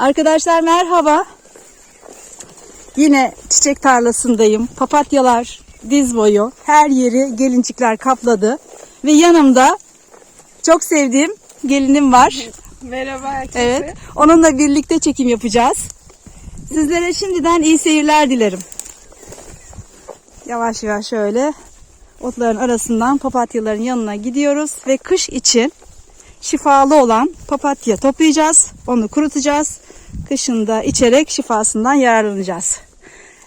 Arkadaşlar merhaba. Yine çiçek tarlasındayım. Papatyalar diz boyu. Her yeri gelincikler kapladı. Ve yanımda çok sevdiğim gelinim var. Merhaba herkese. Evet. Onunla birlikte çekim yapacağız. Sizlere şimdiden iyi seyirler dilerim. Yavaş yavaş şöyle otların arasından papatyaların yanına gidiyoruz ve kış için şifalı olan papatya toplayacağız. Onu kurutacağız. Kışında içerek şifasından yararlanacağız.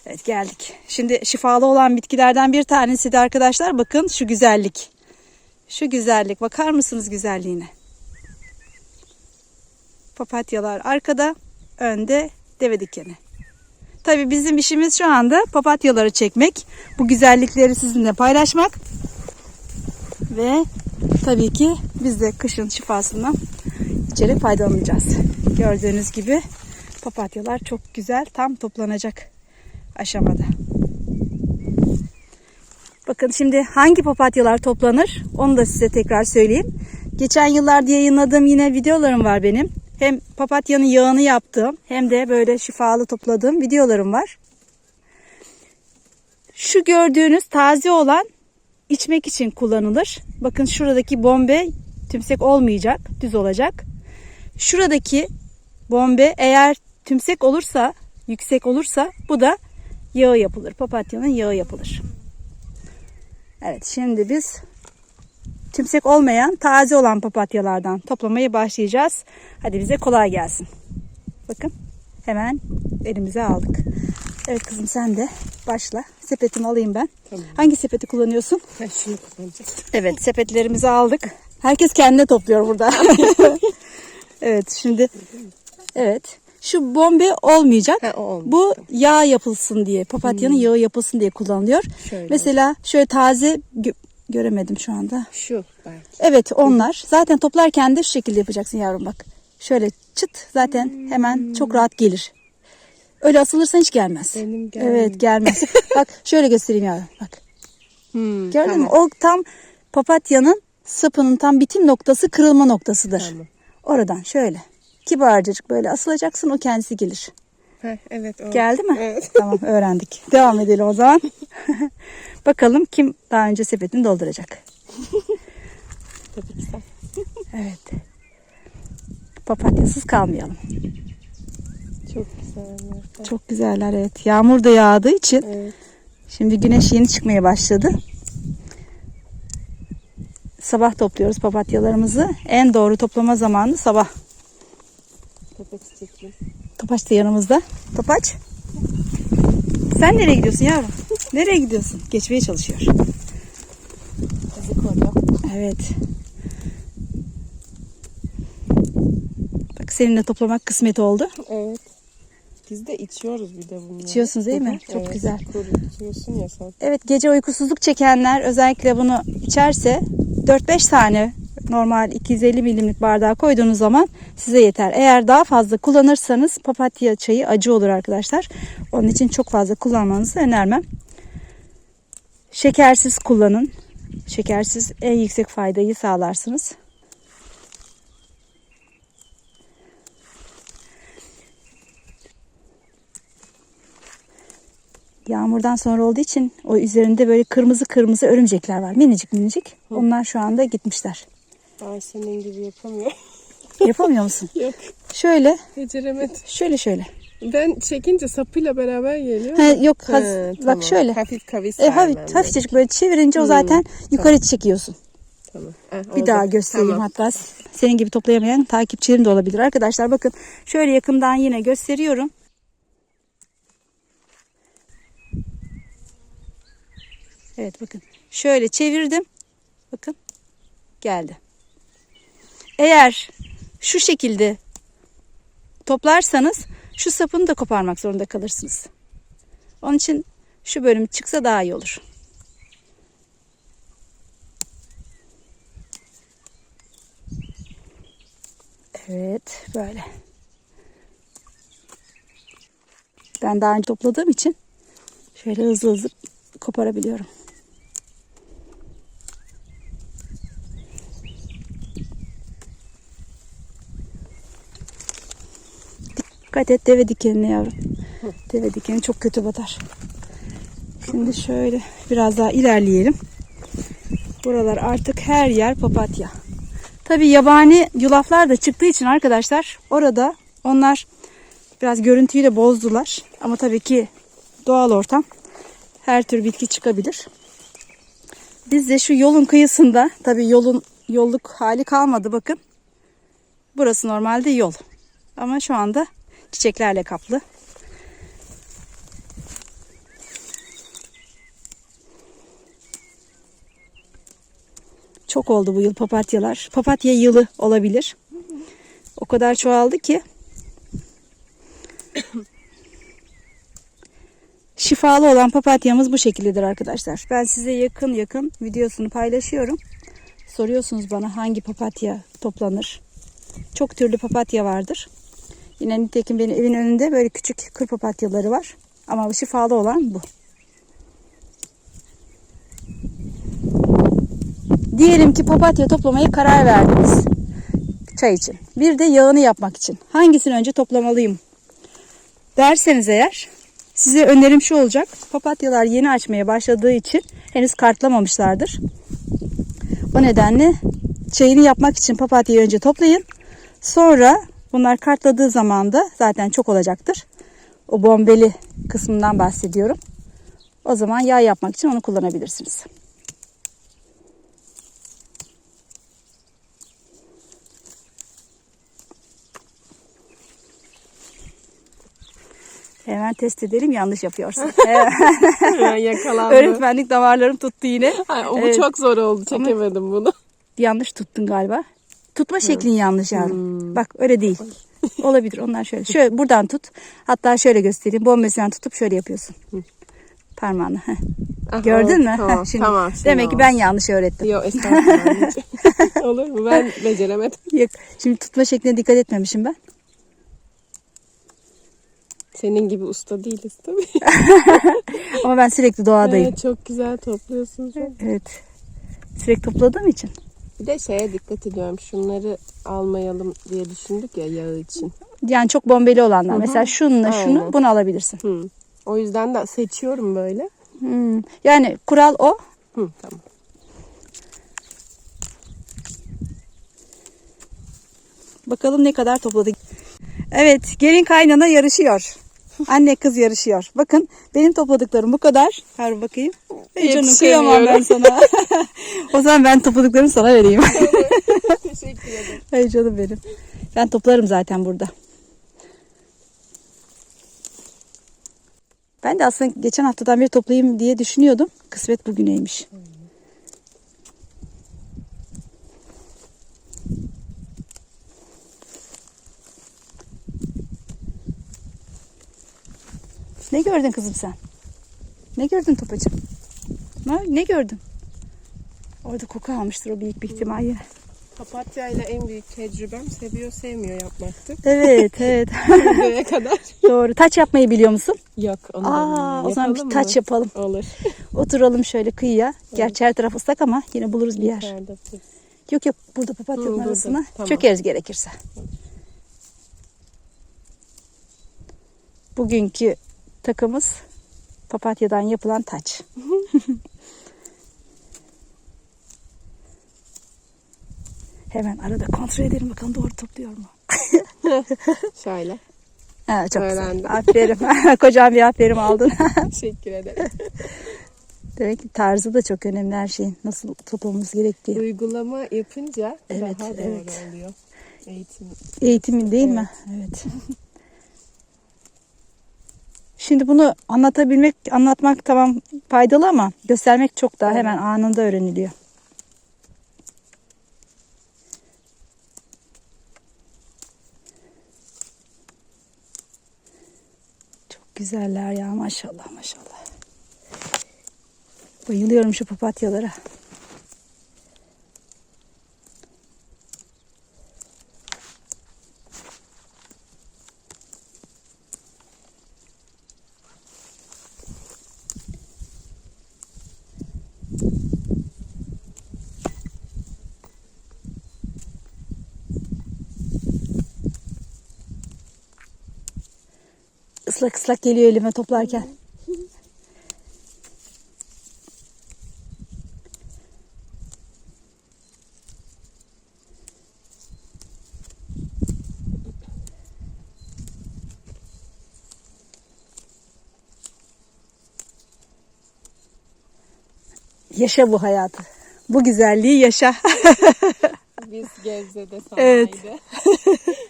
Evet geldik. Şimdi şifalı olan bitkilerden bir tanesi de arkadaşlar bakın şu güzellik. Şu güzellik. Bakar mısınız güzelliğine? Papatyalar arkada, önde deve dikeni. Tabii bizim işimiz şu anda papatyaları çekmek, bu güzellikleri sizinle paylaşmak ve tabii ki biz de kışın şifasından içerek faydalanacağız. Gördüğünüz gibi papatyalar çok güzel, tam toplanacak aşamada. Bakın şimdi hangi papatyalar toplanır onu da size tekrar söyleyeyim. Geçen yıllarda yayınladığım yine videolarım var benim. Hem papatyanın yağını yaptığım hem de böyle şifalı topladığım videolarım var. Şu gördüğünüz taze olan içmek için kullanılır. Bakın şuradaki bombe tümsek olmayacak, düz olacak. Şuradaki bombe eğer tümsek olursa, yüksek olursa bu da yağı yapılır. Papatyanın yağı yapılır. Evet şimdi biz tümsek olmayan taze olan papatyalardan toplamaya başlayacağız. Hadi bize kolay gelsin. Bakın hemen elimize aldık. Evet kızım sen de başla. Sepetimi alayım ben. Tamam. Hangi sepeti kullanıyorsun? Ben şunu kullanacağım. Evet sepetlerimizi aldık. Herkes kendine topluyor burada. evet şimdi evet şu bombe olmayacak. Ha, olmuş, Bu yağ yapılsın diye papatyanın yağı yapılsın diye kullanılıyor. Şöyle. Mesela şöyle taze gö- göremedim şu anda. Şu belki. Evet onlar. Zaten toplarken de şu şekilde yapacaksın yavrum bak. Şöyle çıt zaten hemen çok rahat gelir. Öyle asılırsan hiç gelmez. Benim gelmiyor. Evet gelmez. bak şöyle göstereyim yavrum bak. Hmm, Gördün mü? O tam papatyanın sapının tam bitim noktası kırılma noktasıdır. Tamam. Oradan şöyle kibarcık böyle asılacaksın o kendisi gelir. Heh, evet o. Geldi mi? Evet. Tamam öğrendik. Devam edelim o zaman. Bakalım kim daha önce sepetini dolduracak. Tabii ki sen. Evet. Papatyasız kalmayalım. Çok güzel. Çok güzeller evet. Yağmur da yağdığı için Evet. şimdi güneş yeni çıkmaya başladı. Sabah topluyoruz papatyalarımızı. En doğru toplama zamanı sabah. Tepe çiçekli. Topaç da yanımızda. Topaç. Sen nereye gidiyorsun yavrum? Nereye gidiyorsun? Geçmeye çalışıyor. Bizi koruyor. Evet. Bak seninle toplamak kısmet oldu. Evet. Biz de içiyoruz bir de bunları. İçiyorsunuz değil mi? Çok evet. güzel. Kurutuyorsun ya sen. Evet gece uykusuzluk çekenler özellikle bunu içerse 4-5 tane normal 250 milimlik bardağa koyduğunuz zaman size yeter. Eğer daha fazla kullanırsanız papatya çayı acı olur arkadaşlar. Onun için çok fazla kullanmanızı önermem. Şekersiz kullanın. Şekersiz en yüksek faydayı sağlarsınız. Yağmurdan sonra olduğu için o üzerinde böyle kırmızı kırmızı örümcekler var. Minicik minicik. Onlar şu anda gitmişler. Ay senin gibi yapamıyor. Yapamıyor musun? Yok. Şöyle, Beceremedim. şöyle şöyle. Ben çekince sapıyla beraber geliyor. Ha, yok, Ha, haz- tamam. bak şöyle. Hafif kavis E, hafif, hafifçecik böyle çevirince o Hmm, zaten yukarı çekiyorsun. Tamam. Heh, Bir daha göstereyim Tamam. hatta senin gibi toplayamayan takipçilerim de olabilir. Arkadaşlar bakın şöyle yakından yine gösteriyorum. Evet bakın şöyle çevirdim. Bakın geldi. Eğer şu şekilde toplarsanız şu sapını da koparmak zorunda kalırsınız. Onun için şu bölüm çıksa daha iyi olur. Evet böyle. Ben daha önce topladığım için şöyle hızlı hızlı koparabiliyorum. Dikkat et deve dikenine yavrum. Deve dikeni çok kötü batar. Şimdi şöyle biraz daha ilerleyelim. Buralar artık her yer papatya. Tabii yabani yulaflar da çıktığı için arkadaşlar orada onlar biraz görüntüyü de bozdular. Ama tabii ki doğal ortam her tür bitki çıkabilir. Biz de şu yolun kıyısında tabii yolun yolluk hali kalmadı bakın. Burası normalde yol. Ama şu anda çiçeklerle kaplı. Çok oldu bu yıl papatyalar. Papatya yılı olabilir. O kadar çoğaldı ki. Şifalı olan papatyamız bu şekildedir arkadaşlar. Ben size yakın yakın videosunu paylaşıyorum. Soruyorsunuz bana hangi papatya toplanır. Çok türlü papatya vardır. Yine nitekim benim evin önünde böyle küçük kır papatyaları var. Ama şifalı olan bu. Diyelim ki papatya toplamaya karar verdiniz. Çay için. Bir de yağını yapmak için. Hangisini önce toplamalıyım? Derseniz eğer size önerim şu olacak. Papatyalar yeni açmaya başladığı için henüz kartlamamışlardır. O nedenle çayını yapmak için papatyayı önce toplayın. Sonra bunlar kartladığı zaman da zaten çok olacaktır. O bombeli kısmından bahsediyorum. O zaman yağ yapmak için onu kullanabilirsiniz. Hemen test edelim yanlış yapıyorsun. Ya, Yakalandı. Öğretmenlik damarlarım tuttu yine. Ay, o bu Evet. çok zor oldu. Çekemedim bunu. Yanlış tuttun galiba. Tutma şeklin yanlış yavrum. Bak öyle değil. Olabilir onlar şöyle. Şöyle buradan tut. Hatta şöyle göstereyim. Bombesinden tutup şöyle yapıyorsun. Parmağını. heh. Ah, Gördün mü? Tamam, Heh, şimdi tamam. şimdi demek ki oldu. ben yanlış öğrettim. Yok estağfurullah. Olur mu? Ben beceremedim. Yok. Şimdi tutma şekline dikkat etmemişim ben. Senin gibi usta değiliz tabii. Ama ben sürekli doğadayım. Evet, çok güzel topluyorsun sen. Evet. Sürekli topladığım için. Bir de şeye dikkat ediyorum. Şunları almayalım diye düşündük ya yağı için. Yani çok bombeli olanlar. Mesela şununla şunu Aynen. bunu alabilirsin. Hı. O yüzden de seçiyorum böyle. Hmm. Yani kural o. Hı, tamam. Bakalım ne kadar topladık. Evet, gelin kaynana yarışıyor. Anne kız yarışıyor. Bakın benim topladıklarım bu kadar. Ver bakayım. Ey canım kıyamam ben sana. o zaman ben topladıklarımı sana vereyim. Teşekkür ederim. Ey canım benim. Ben toplarım zaten burada. Ben de aslında geçen haftadan beri toplayayım diye düşünüyordum. Kısmet bugüneymiş. Ne gördün kızım sen? Ne gördün topacığım? Ne, ne gördün? Orada koku almıştır o büyük bir ihtimalle. Papatya ile en büyük tecrübem seviyor sevmiyor yapmaktı. Evet evet Buraya kadar. doğru. Taç yapmayı biliyor musun? Yok onu Aa, o zaman bir taç mı? yapalım. Olur. Oturalım şöyle kıyıya. Gerçi her taraf ıslak ama yine buluruz bir yer. Bu? Yok yok burada papatyanın Hı, burada. arasına Tamam. çökeriz gerekirse. Bugünkü takımız papatyadan yapılan taç. Hemen arada kontrol edelim bakalım doğru topluyor mu? Şöyle. Ha, çok Öğrendim. güzel. Aferin. Kocaman bir aferin aldın. Teşekkür ederim. Demek ki tarzı da çok önemli her şeyin. Nasıl toplamamız gerektiği. Uygulama yapınca Evet, daha doğru evet. oluyor. Eğitim. Eğitimin değil mi? Evet. Şimdi bunu anlatabilmek, anlatmak tamam faydalı ama göstermek çok daha hemen anında öğreniliyor. Çok güzeller ya maşallah maşallah. Bayılıyorum şu papatyalara. Islak ıslak geliyor elime toplarken. Yaşa bu hayatı. Bu güzelliği yaşa. Biz Gebze'de Evet.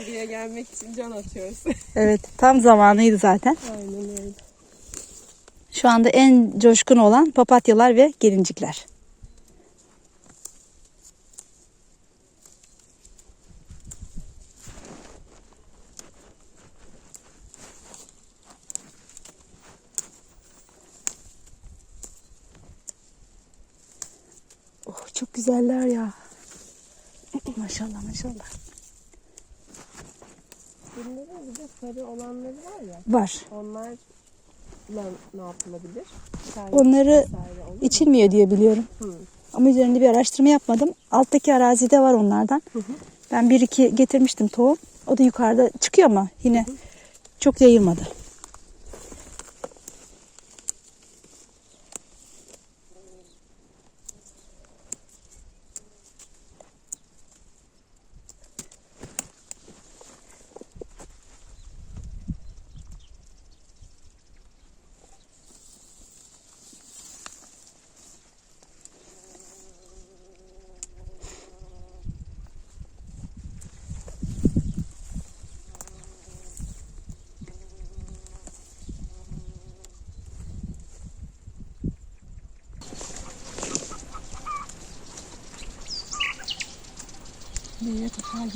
Buraya gelmek için can atıyoruz. evet, tam zamanıydı zaten. Aynen öyle. Şu anda en coşkun olan papatyalar ve gelincikler. Oh çok güzeller ya. Maşallah maşallah. Bunların bir de sarı olanları var ya. Var. Onlarla ne yapılabilir? Servis Onları vesaire içilmiyor diye biliyorum. Hı. Ama üzerinde bir araştırma yapmadım. Alttaki arazide var onlardan. Ben bir iki getirmiştim tohum. O da yukarıda çıkıyor ama yine çok yayılmadı. Buraya tutar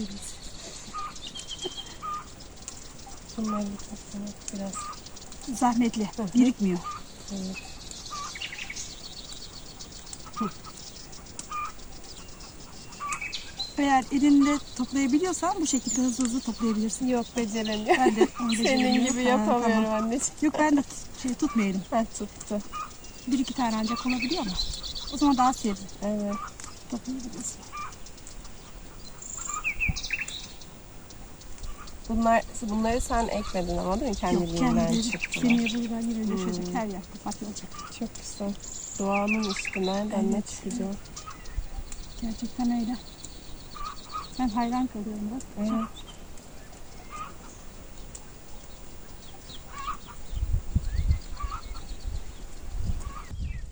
toplamak biraz Zahmetli. Birikmiyor. evet. Eğer elinde toplayabiliyorsan bu şekilde hızlı hızlı toplayabilirsin. Yok beceremiyorum. Ben de Senin gibi Ha, yapamıyorum tamam. anneciğim. Yok ben de şey tutmayalım. Ha tuttu. Bir iki tane ancak olabiliyor ama. O zaman daha sevdim. Evet. Toplayabiliriz. Bunlar, bunları sen ekmedin ama değil mi? Kendiliğinden kendileri çıktılar. seneye buradan yine döşecek her yer papatya olacak. Çok güzel. Doğanın işte nereden ne Evet. çıkacak? Gerçekten öyle. Ben hayran kalıyorum bak. Evet.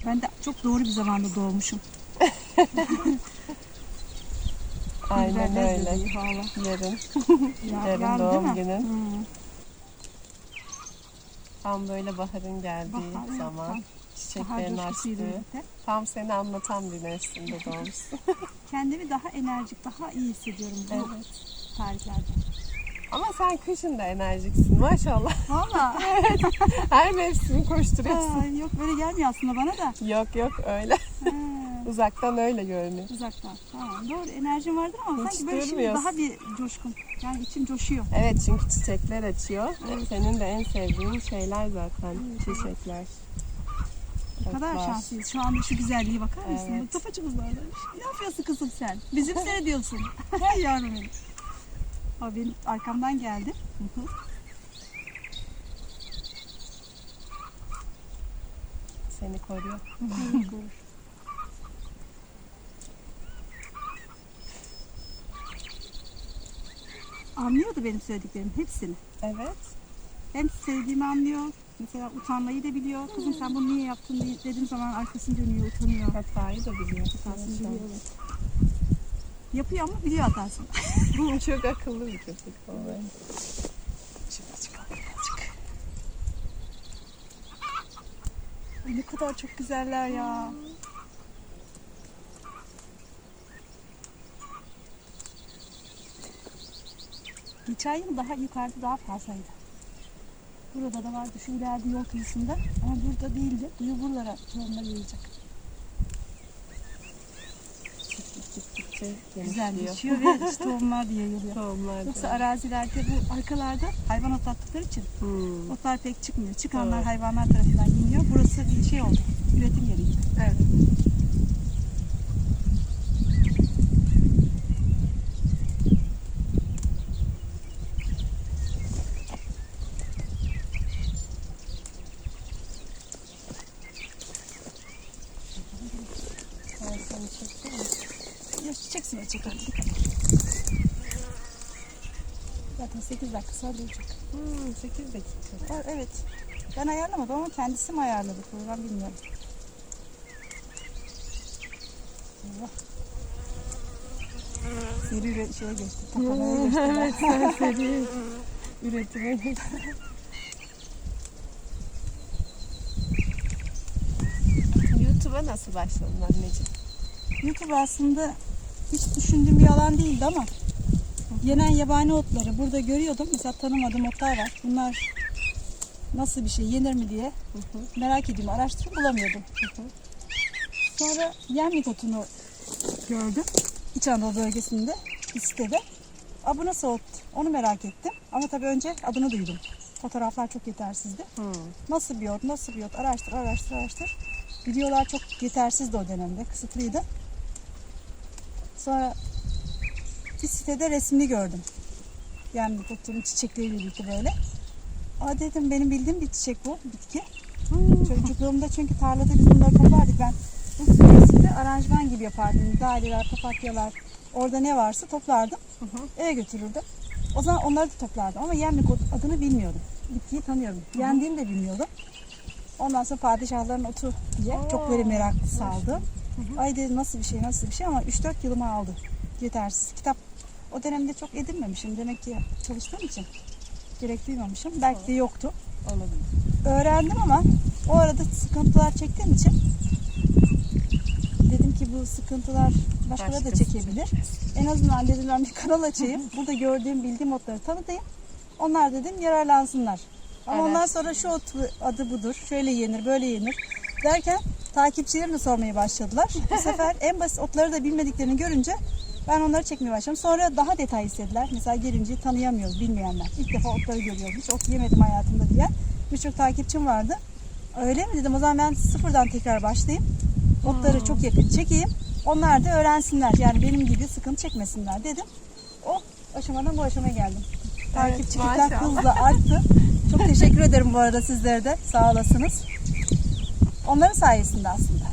Ben de çok doğru bir zamanda doğmuşum. Aynen öyle. Yarın. Ya- Yarın doğum günün. Hı. Tam böyle baharın geldiği Bahar, zaman. Bahar Çiçeklerin açtığı. Tam seni anlatan bir mevsimde doğmuşsun. Kendimi daha enerjik, daha iyi hissediyorum bu evet. tarihlerde. Ama sen kışın da enerjiksin maşallah. Valla. Her mevsimi koşturuyorsun. Aa, yok böyle gelmiyor aslında bana da. Yok yok öyle. Ha, Uzaktan öyle görünüyor. uzaktan. Tamam doğru enerjim vardır ama Hiç sanki böyle şimdi durmuyorsun. daha bir coşkun. Yani içim coşuyor. Evet çünkü çiçekler açıyor. Senin de en sevdiğin şeyler zaten çiçekler. Ne kadar Otlar. şanslıyız. Şu anda şu güzelliğe bakar mısın? Evet. Da oradaymış. Ne yapıyorsun kızım sen? Bizim seyrediyorsun. Hay yavrum benim. O benim arkamdan geldi. Seni koruyor. Anlıyordu benim söylediklerimin hepsini. Evet. Hem sevdiğimi anlıyor. Mesela utanmayı da biliyor. Kızım sen bunu niye yaptın diye dediğim zaman arkasını dönüyor, utanıyor. Hatayı da biliyor. Hatasını biliyor. evet. Yapıyor ama biliyor hatasını. Çok akıllı bir köpek bence. Şöyle çıkalım birazcık. Ay ne kadar çok güzeller ya. Yıl daha yukarıda daha fazlaydı. Burada da vardı şu ileride yol kıyısında ama burada değildi. Yıl buralara tohumlar yayacak. Gittikçe. Güzelleşiyor ve işte tohumlar diye yayılıyor. Tohumlar Yoksa arazilerde bu arkalarda hayvan otlattıkları için Hmm. otlar pek çıkmıyor. Çıkanlar Evet. hayvanlar tarafından yeniyor. Burası bir şey oldu. Üretim yeri. Evet. çekti mi? Ya çeksin o çeker. Zaten 8 dakika duracak. Hmm, 8 dakika. Evet. Ben ayarlamadım ama kendisi mi ayarladı program bilmiyorum. Allah. Seri üre- şeye geçti. Tapamaya geçti. serseri üretime geçti. YouTube'a nasıl başladın anneciğim? YouTube aslında hiç düşündüğüm bir alan değildi ama yenen yabani otları burada görüyordum. Mesela tanımadığım otlar var. Bunlar nasıl bir şey yenir mi diye merak ediyorum. Araştırıp bulamıyordum. Sonra yemlik otunu gördüm. İç Anadolu bölgesinde bir sitede. Aa, bu nasıl ot? Onu merak ettim. Ama tabii önce adını duydum. Fotoğraflar çok yetersizdi. Hmm. Nasıl bir ot, nasıl bir ot? Araştır, araştır, araştır. Videolar çok yetersizdi o dönemde, kısıtlıydı. Sonra bir sitede resmini gördüm. Yani bu otunun çiçekleriyle birlikte böyle. Aa dedim benim bildiğim bir çiçek bu, bitki. Çocukluğumda çünkü tarlada biz bunları toplardık. Ben bu süresinde aranjman gibi yapardım. Daireler, papatyalar, orada ne varsa toplardım. Eve götürürdüm. O zaman onları da toplardım ama yemlik adını bilmiyordum. Bitkiyi tanıyorum. Yendiğini de bilmiyordum. Ondan sonra padişahların otu diye çok böyle merak saldı. Ay dedim nasıl bir şey nasıl bir şey ama 3-4 yılımı aldı. Yetersiz. Kitap o dönemde çok edinmemişim. Demek ki çalıştığım için gerek duymamışım. Belki de yoktu. Olabilir. Öğrendim ama o arada sıkıntılar çektiğim için dedim ki bu sıkıntılar başkaları da çekebilir. En azından dedim ben bir kanal açayım. Burada gördüğüm bildiğim otları tanıtayım. Onlar dedim yararlansınlar. Ama Evet. ondan sonra şu ot adı budur. Şöyle yenir, böyle yenir derken takipçilerim de sormaya başladılar. Bu sefer en basit otları da bilmediklerini görünce ben onları çekmeye başladım. Sonra daha detay istediler. Mesela gelince tanıyamıyoruz bilmeyenler. İlk defa otları görüyorum. Hiç ot yemedim hayatımda diyen birçok takipçim vardı. Öyle mi dedim o zaman ben sıfırdan tekrar başlayayım. Otları çok yakın çekeyim. Onlar da öğrensinler. Yani benim gibi sıkıntı çekmesinler dedim. O aşamadan bu aşamaya geldim. Takipçilikler maşallah. hızla arttı. Çok teşekkür ederim bu arada sizlere de. Sağ olasınız. Onların sayesinde aslında.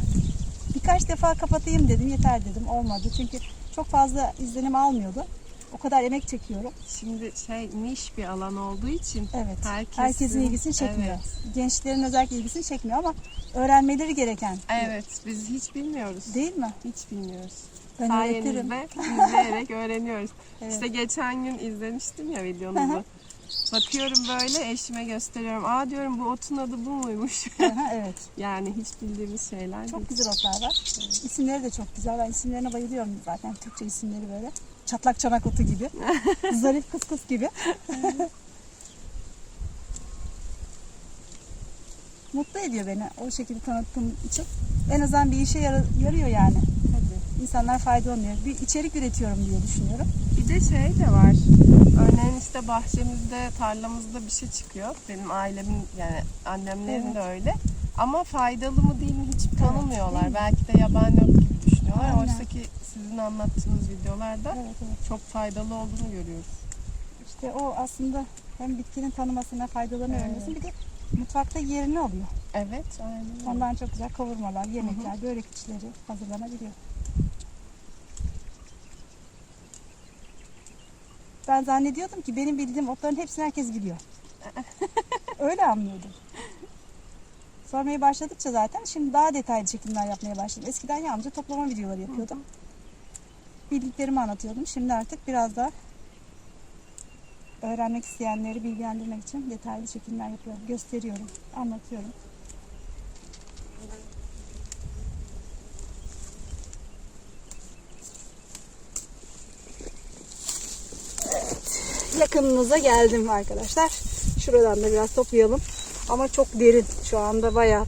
Birkaç defa kapatayım dedim. Yeter dedim. Olmadı. Çünkü çok fazla izlenim almıyordu. O kadar emek çekiyorum. Şimdi şey niş bir alan olduğu için Evet. herkesin, Herkesin ilgisini çekmiyor. Evet. Gençlerin özellikle ilgisini çekmiyor ama öğrenmeleri gereken. Evet, biz hiç bilmiyoruz. Değil mi? Hiç bilmiyoruz. Ben öğretirim. Sayenizde izleyerek öğreniyoruz. Evet. İşte geçen gün izlemiştim ya videonuzu. Bakıyorum böyle eşime gösteriyorum. Aa diyorum bu otun adı bu muymuş? Aha, evet. yani hiç bildiğimiz şeyler değil. Çok güzel otlar var. İsimleri de çok güzel. Ben isimlerine bayılıyorum zaten. Türkçe isimleri böyle. Çatlak çanak otu gibi. Zarif kıs kıs gibi. Mutlu ediyor beni o şekilde tanıttığım için. En azından bir işe yarıyor yani. İnsanlar faydalanıyor. Bir içerik üretiyorum diye düşünüyorum. Bir de şey de var. Örneğin işte bahçemizde, tarlamızda bir şey çıkıyor. Benim ailemin yani annemlerin Evet. de öyle. Ama faydalı mı değil mi hiç tanımıyorlar. Belki de yabani ot gibi düşünüyorlar. Aynen. Oysa ki sizin anlattığınız videolarda Evet, evet. çok faydalı olduğunu görüyoruz. İşte o aslında hem bitkinin tanımasına faydalarını Evet. öğrenmesi bir de mutfakta yerini alıyor. Evet, aynen. Ondan çok güzel kavurmalar, yemekler, börek içleri hazırlanabiliyor. Ben zannediyordum ki benim bildiğim otların hepsini herkes biliyor. Öyle anlıyordum. Sormaya başladıkça zaten şimdi daha detaylı çekimler yapmaya başladım. Eskiden yalnızca toplama videoları yapıyordum. Bildiklerimi anlatıyordum. Şimdi artık biraz daha öğrenmek isteyenleri bilgilendirmek için detaylı çekimler yapıyorum. Gösteriyorum, anlatıyorum. Yakınınıza geldim arkadaşlar. Şuradan da biraz toplayalım. Ama çok derin. Şu anda bayağı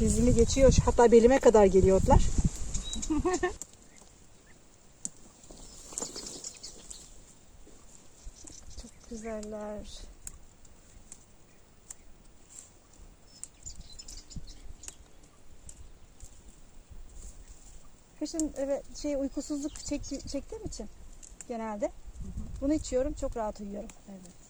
dizimi geçiyor. Hatta belime kadar geliyor otlar. çok güzeller. Kışın evet şey uykusuzluk çekti, çektiğim için genelde bunu içiyorum çok rahat uyuyorum. Evet.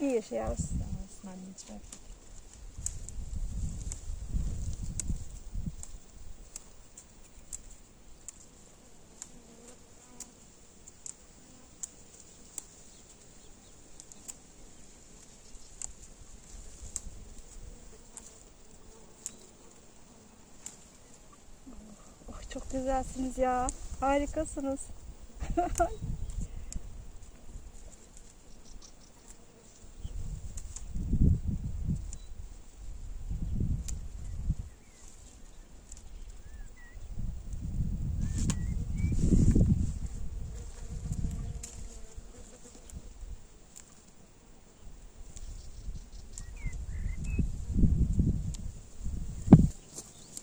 İyi yaşıyoruz. Tamam, anneciğim. Güzelsiniz ya. Harikasınız.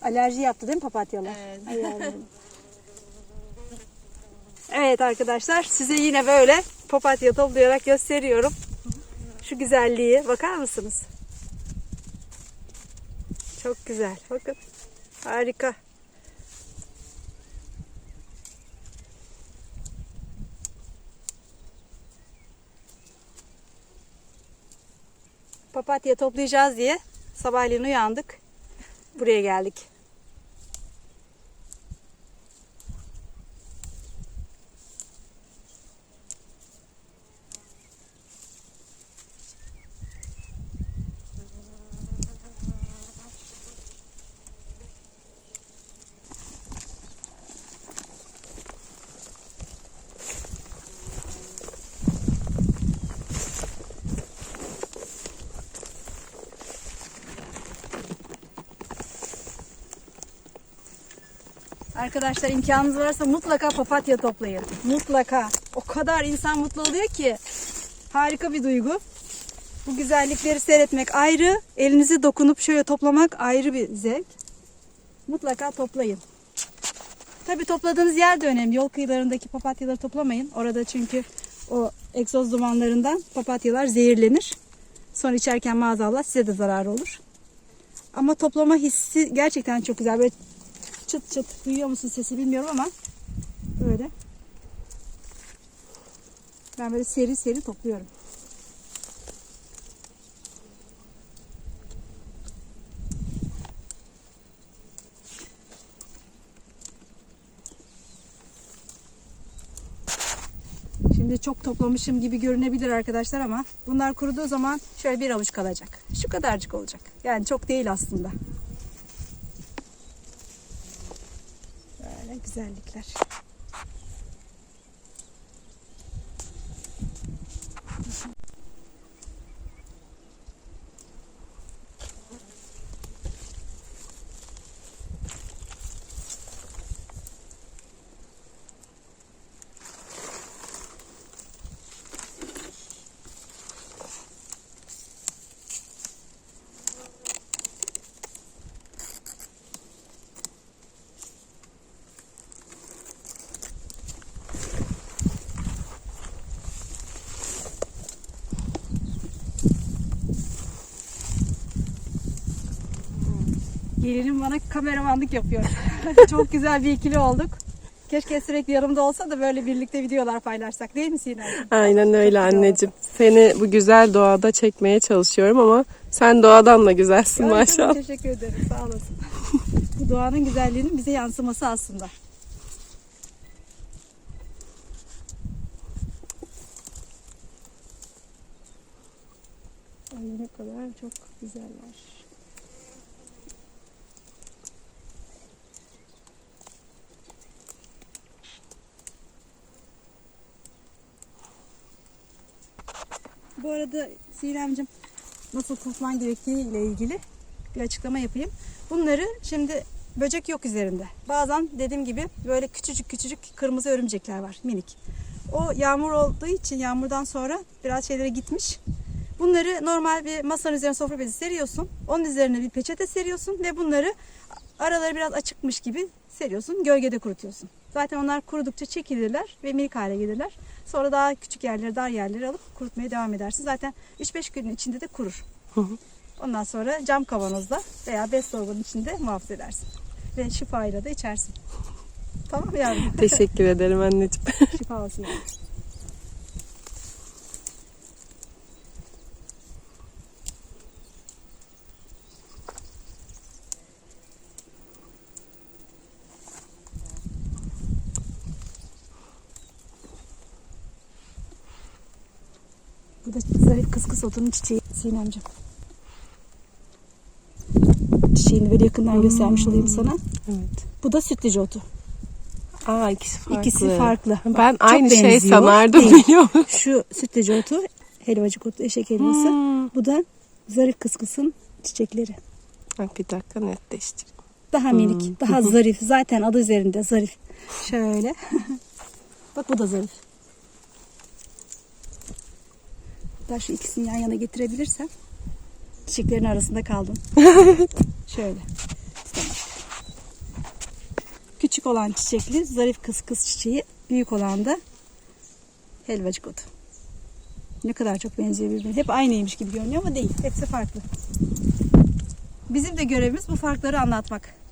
Alerji yaptı değil mi papatyalar? Evet. Ay yavrum. Evet arkadaşlar size yine böyle papatya toplayarak gösteriyorum. Şu güzelliği bakar mısınız? Çok güzel. Bakın. Harika. Papatya toplayacağız diye sabahleyin uyandık. Buraya geldik. Arkadaşlar imkanınız varsa mutlaka papatya toplayın. Mutlaka. O kadar insan mutlu oluyor ki. Harika bir duygu. Bu güzellikleri seyretmek ayrı. Elinizi dokunup şöyle toplamak ayrı bir zevk. Mutlaka toplayın. Tabii topladığınız yer de önemli. Yol kıyılarındaki papatyaları toplamayın. Orada çünkü o egzoz dumanlarından papatyalar zehirlenir. Sonra içerken maazallah size de zararı olur. Ama toplama hissi gerçekten çok güzel. Böyle çıt çıt duyuyor musun sesi bilmiyorum ama böyle. Ben böyle seri seri topluyorum. Şimdi çok toplamışım gibi görünebilir arkadaşlar ama bunlar kuruduğu zaman şöyle bir avuç kalacak. Şu kadarcık olacak. Yani çok değil aslında. Böyle güzellikler. Gelinim bana kameramanlık yapıyor. Çok güzel bir ikili olduk. Keşke sürekli yanımda olsa da böyle birlikte videolar paylaşsak değil mi Sinem? Aynen öyle Çok anneciğim. Seni bu güzel doğada çekmeye çalışıyorum ama sen doğadan da güzelsin çok maşallah. Teşekkür ederim. Sağ olasın. Bu doğanın güzelliğinin bize yansıması aslında. Ay ne kadar çok güzeller. Bu arada Sinemcim nasıl tutman gerektiği ile ilgili bir açıklama yapayım. Bunları şimdi böcek yok üzerinde. Bazen dediğim gibi böyle küçücük küçücük kırmızı örümcekler var minik. O yağmur olduğu için yağmurdan sonra biraz şeylere gitmiş. Bunları normal bir masanın üzerine sofra bezi seriyorsun. Onun üzerine bir peçete seriyorsun ve bunları araları biraz açıkmış gibi seriyorsun. Gölgede kurutuyorsun. Zaten onlar kurudukça çekilirler ve minik hale gelirler. Sonra daha küçük yerleri, dar yerleri alıp kurutmaya devam edersin. Zaten 3-5 günün içinde de kurur. Ondan sonra cam kavanozda veya bez dolabının içinde muhafaza edersin. Ve şifayla da içersin. Tamam yavrum? Teşekkür ederim anneciğim. Şifa olsun yavrum. Bu da otunun çiçeği Sinemciğim. Çiçeğini böyle yakından göstermiş olayım sana. Evet. Bu da sütlüce otu. Aa ikisi farklı. İkisi farklı. Ben çok aynı şey sanardım Değil. biliyor musun? Şu sütlüce otu, helvacık otu, eşek helvası. Hmm. Bu da zarif kıskısın çiçekleri. Bak bir dakika netleştir. Daha minik, daha zarif. Zaten adı üzerinde zarif. Şöyle. Bak bu da zarif. Daha şu ikisini yan yana getirebilirsem. Çiçeklerin arasında kaldım. Şöyle. Küçük olan çiçekli zarif kıs kıs çiçeği. Büyük olan da helvacık otu. Ne kadar çok benziyor birbirine. Hep aynıymış gibi görünüyor ama değil. Hepsi farklı. Bizim de görevimiz bu farkları anlatmak.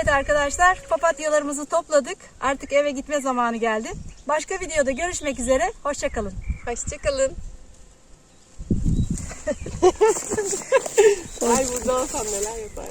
Evet arkadaşlar papatyalarımızı topladık. Artık eve gitme zamanı geldi. Başka videoda görüşmek üzere. Hoşçakalın. Hoşçakalın. Ay burada olsam neler yapardım.